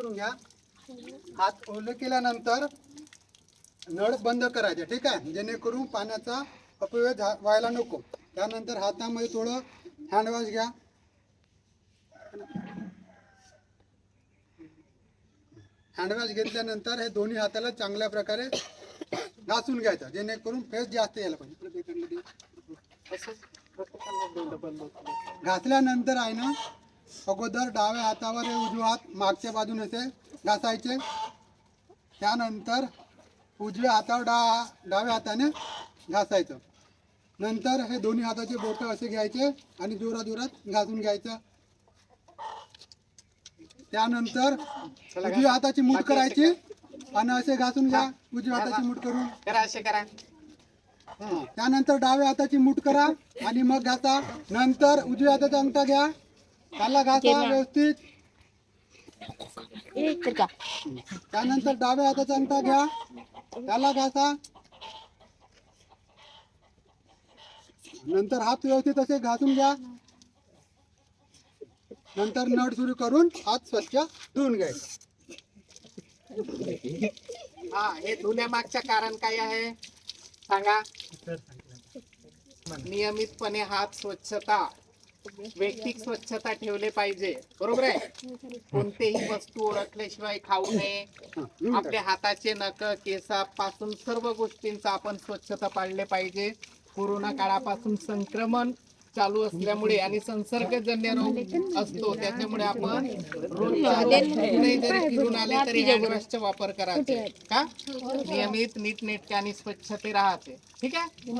करून घ्या. हात ओले केल्यानंतर नळ बंद करायचे ठीक आहे? जेणेकरून पाण्याचा अपव्यय व्हायला नको. त्यानंतर हातामध्ये थोडं हँडवॉश घ्या. हँडवॉश घेतल्यानंतर हे दोन्ही हाताला चांगल्या प्रकारे घासून घ्यायचं जेणेकरून फेस जास्त यायला पाहिजे. घासल्यानंतर आहे ना अगोदर डाव्या हातावर हे उजवा हात मागच्या बाजूने असे घासायचे. त्यानंतर उजव्या हातावर डा डाव्या हाताने घासायचं. नंतर हे दोन्ही हाताचे बोटं असे घ्यायचे आणि जोरात जोरात घासून घ्यायचं. त्यानंतर उजव्या हाताची मूठ करायची आणि असे घासून घ्या. उजव्या हाताची मूठ करून. करा असे करा. त्यानंतर डाव्या हाताची मूठ करा आणि मग घासा. नंतर उजव्या हाताचा अंगठा घ्या. त्याला घासा व्यवस्थित. त्यानंतर डाव्या हाताचा अंगठा घ्या. त्याला घासा. नंतर हात व्यवस्थित असे घासून घ्या. नंतर नळ सुरू करून हात स्वच्छ धुवून घ्यायचे हा हे धुण्यामागचं कारण काय आहे? सांगा. नियमितपणे हात स्वच्छता. वैयक्तिक स्वच्छता ठेवले पाहिजे. बरोबर आहे? कोणतेही वस्तू ओळखल्याशिवाय खाऊ नये. आपल्या हाताचे नख केसापासून सर्व गोष्टींचा आपण स्वच्छता पाळले पाहिजे. कोरोना काळापासून संक्रमण चालू असल्यामुळे आणि संसर्गजन्य रोग असतो त्याच्यामुळे आपण फिरून आले तरी हँडवॉशचा वापर करायचे का? नियमित नीटनेटके आणि स्वच्छते राहते. ठीक आहे?